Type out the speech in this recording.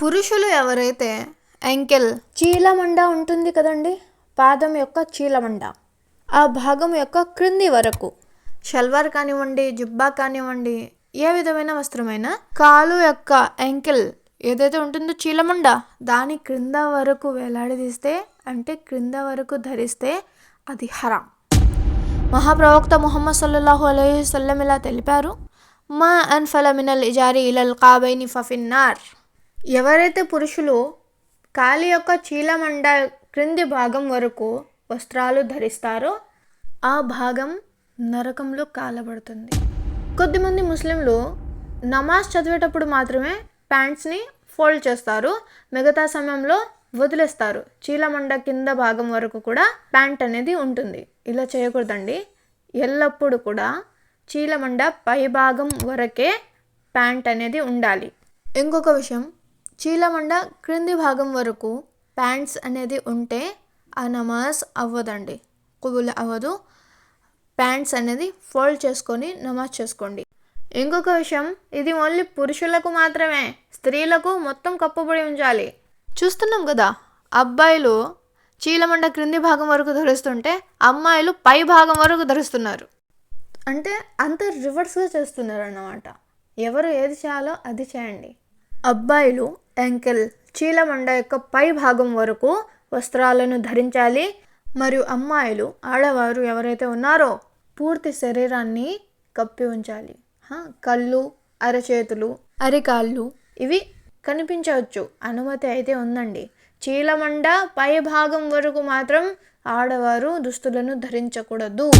పురుషులు ఎవరైతే ఎంకెల్ చీలమండ ఉంటుంది కదండి పాదం యొక్క చీలమండ. ఆ భాగం యొక్క క్రింది వరకు షల్వార్ కానివ్వండి జుబ్బా కానివ్వండి ఏ విధమైన వస్త్రమైనా కాలు యొక్క ఎంకిల్ ఏదైతే ఉంటుందో చీలమండ దాని క్రింద వరకు వేలాడదీస్తే అంటే క్రింద వరకు ధరిస్తే అది హరాం. మహాప్రవక్త ముహమ్మద్ సల్లల్లాహు అలైహి సల్లం ఇలా తెలిపారు మా అన్ఫల మినల్ ఇజారి ఇలల్ కాబైని ఫఫిన్నార్ ఎవరైతే పురుషులు కాలి యొక్క చీలమండ క్రింది భాగం వరకు వస్త్రాలు ధరిస్తారో ఆ భాగం నరకంలో కాలబడుతుంది. కొద్దిమంది ముస్లింలు నమాజ్ చదివేటప్పుడు మాత్రమే ప్యాంట్స్ని ఫోల్డ్ చేస్తారు. మిగతా సమయంలో వదిలేస్తారు. చీలమండ కింద భాగం వరకు కూడా ప్యాంట్ అనేది ఉంటుంది. ఇలా చేయకూడదండి. ఎల్లప్పుడూ కూడా చీలమండ పై భాగం వరకే ప్యాంట్ అనేది ఉండాలి. ఇంకొక విషయం చీలమండ క్రింది భాగం వరకు ప్యాంట్స్ అనేది ఉంటే ఆ నమాజ్ అవ్వదండి. కుబుల్ అవ్వదు. ప్యాంట్స్ అనేది ఫోల్డ్ చేసుకొని నమాజ్ చేసుకోండి. ఇంకొక విషయం ఇది ఓన్లీ పురుషులకు మాత్రమే స్త్రీలకు మొత్తం కప్పుబడి ఉంచాలి. చూస్తున్నాం కదా అబ్బాయిలు చీలమండ క్రింది భాగం వరకు ధరిస్తుంటే అమ్మాయిలు పై భాగం వరకు ధరిస్తున్నారు. అంటే అంత రివర్స్గా చేస్తున్నారు అన్నమాట ఎవరు ఏది చేయాలో అది చేయండి. అబ్బాయిలు ఎంకెల్ చీలమండ యొక్క పై భాగం వరకు వస్త్రాలను ధరించాలి. మరియు అమ్మాయిలు ఆడవారు ఎవరైతే ఉన్నారో పూర్తి శరీరాన్ని కప్పి ఉంచాలి. కళ్ళు అరచేతులు అరికాళ్ళు ఇవి కనిపించవచ్చు. అనుమతి అయితే ఉందండి. చీలమండ పై భాగం వరకు మాత్రం ఆడవారు దుస్తులను ధరించకూడదు.